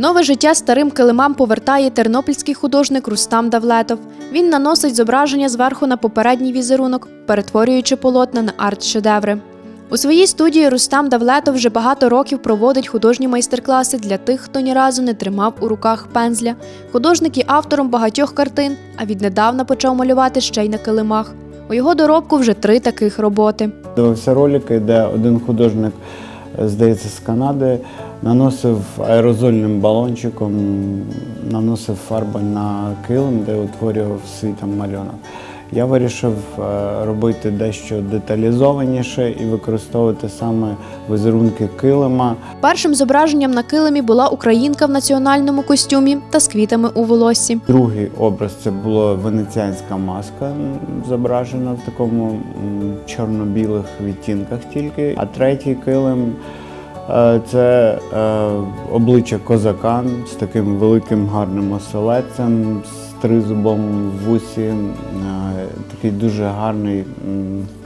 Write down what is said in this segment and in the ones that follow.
Нове життя старим килимам повертає тернопільський художник Рустам Давлетов. Він наносить зображення зверху на попередній візерунок, перетворюючи полотна на арт-шедеври. У своїй студії Рустам Давлетов вже багато років проводить художні майстер-класи для тих, хто ні разу не тримав у руках пензля. Художник є автором багатьох картин, а віднедавна почав малювати ще й на килимах. У його доробку вже три таких роботи. Дивився ролики, де один художник, здається, з Канади, наносив аерозольним балончиком, наносив фарби на килим, де утворював свій там малюнок. Я вирішив е, робити дещо деталізованіше і використовувати саме візерунки килима. Першим зображенням на килимі була українка в національному костюмі та з квітами у волоссі. Другий образ це була венеціанська маска, зображена в такому чорно-білих відтінках тільки. А третій килим це е, обличчя козака з таким великим гарним оселедцем, з тризубом в вусі. Е, Такий дуже гарний,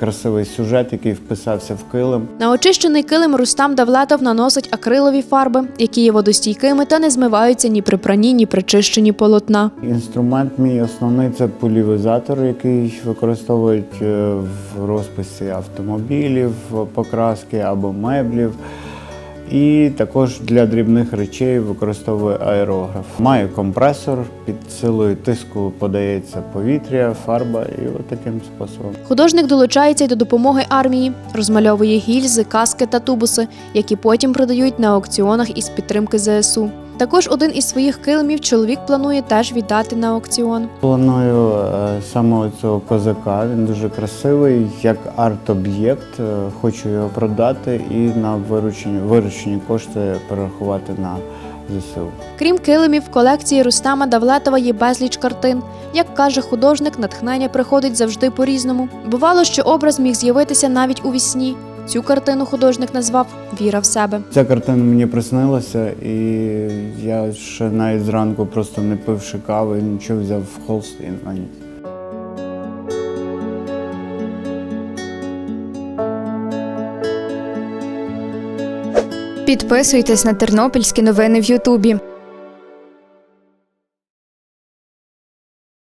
красивий сюжет, який вписався в килим. На очищений килим Рустам Давлетов наносить акрилові фарби, які є водостійкими та не змиваються ні при пранні, ні при чищенні полотна. Інструмент мій основний це полівізатор, який використовують е, в розписі автомобілів, покраски або меблів. І також для дрібних речей використовую аерограф. Маю компресор, під силою тиску подається повітря, фарба і от таким способом. Художник долучається й до допомоги армії, розмальовує гільзи, каски та тубуси, які потім продають на аукціонах із підтримки ЗСУ. Також один із своїх килимів чоловік планує теж віддати на аукціон. Планую е, саме цього козака. Він дуже красивий, як арт-об'єкт. Е, Хочу його продати і на виручені, виручені кошти перерахувати на ЗСУ. Крім килимів, в колекції Рустама Давлетова є безліч картин. Як каже художник, натхнення приходить завжди по-різному. Бувало, що образ міг з'явитися навіть у вісні. Цю картину художник назвав Віра в себе. Ця картина мені приснилася, і я ще навіть зранку просто не пивши кави, нічого взяв в холст і наніс. Підписуйтесь на тернопільські новини в Ютубі.